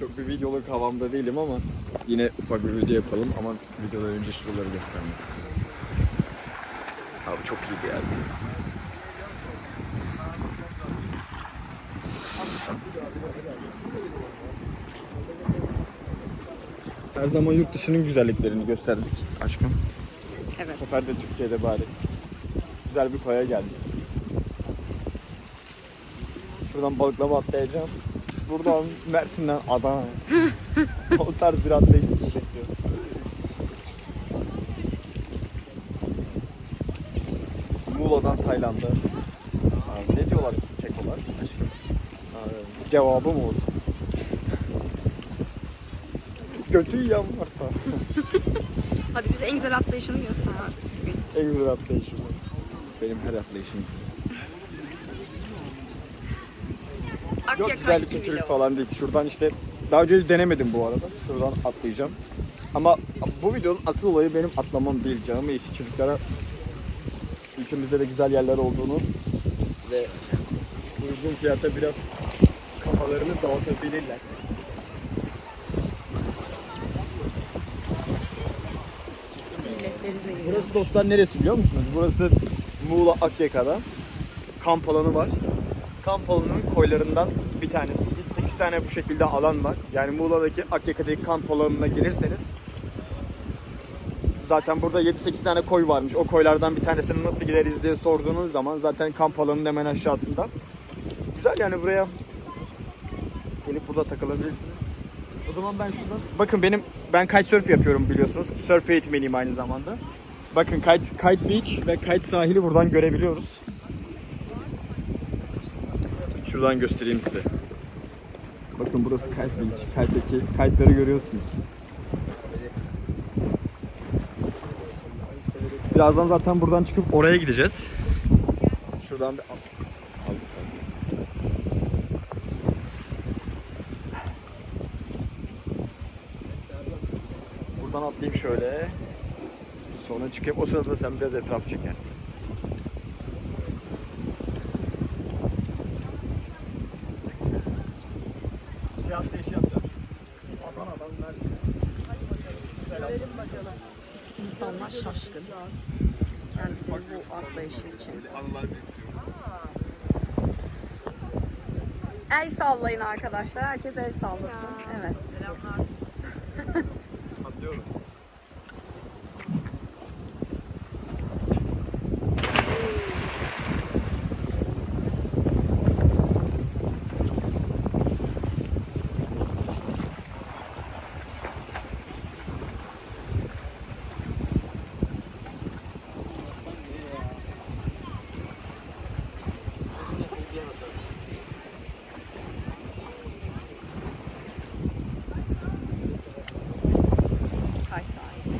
Çok bir videoluk havamda değilim ama yine ufak bir video yapalım ama videodan önce şuraları göstermek istiyorum. Abi çok iyi bir yer. Her zaman yurt dışının güzelliklerini gösterdik aşkım. Evet. Bu sefer de Türkiye'de bari. Güzel bir koya geldik. Şuradan balıklama atlayacağım. Buradan Mersin'den Adana. o tarz bir atlayış sizi bekliyor. Muğla'dan Tayland'a. Ne diyorlar kekolar aşkım? Aa, Cevabı mı olsun? Kötü yiyen varsa. Hadi bize en güzel atlayışını göster artık bugün. En güzel atlayışım. Benim her atlayışım. Yok Akyaka güzel 2 kötülük vlog. falan değil. Şuradan işte daha önce denemedim bu arada. Şuradan atlayacağım. Ama bu videonun asıl olayı benim atlamam değil canım. İyi çocuklara ülkemizde de güzel yerler olduğunu ve uygun fiyata biraz kafalarını dağıtabilirler. Burası dostlar neresi biliyor musunuz? Burası Muğla Akyaka'da kamp alanı var. Kamp alanının koylarından bir tanesi. 8 tane bu şekilde alan var. Yani Muğla'daki Akyaka'daki kamp alanına gelirseniz zaten burada 7-8 tane koy varmış. O koylardan bir tanesini nasıl gideriz diye sorduğunuz zaman zaten kamp alanının hemen aşağısında. Güzel yani buraya gelip burada takılabilirsiniz. O zaman ben şuradan... Bakın benim ben kitesurf yapıyorum biliyorsunuz. Surf eğitmeniyim aynı zamanda. Bakın kite, kite beach ve kite sahili buradan görebiliyoruz. Şuradan göstereyim size. Bakın burası kite beach. Kite'deki kite'ları görüyorsunuz. Birazdan zaten buradan çıkıp oraya gideceğiz. Şuradan bir. Buradan atlayayım şöyle. Sonra çıkıp o sırada sen biraz etraf çekersin. İnsanlar şaşkın. Kendisinin bu atlayışı için. El sallayın arkadaşlar. Herkes el sallasın. Evet. Atlıyorum. Sky sahili.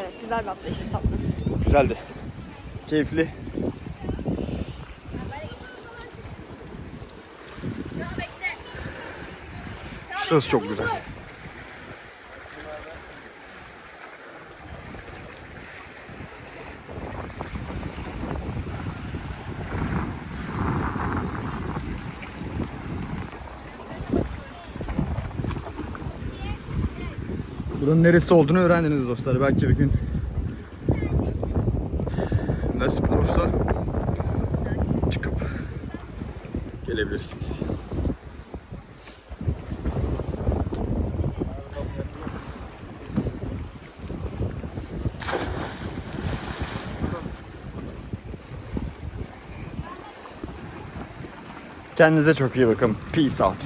Evet güzel bir atlayışın tatlı. Güzeldi. Keyifli. Şurası çok güzel. Buranın neresi olduğunu öğrendiniz dostlar. Belki bir gün nasip olursa çıkıp gelebilirsiniz. Kendinize çok iyi bakın. Peace out.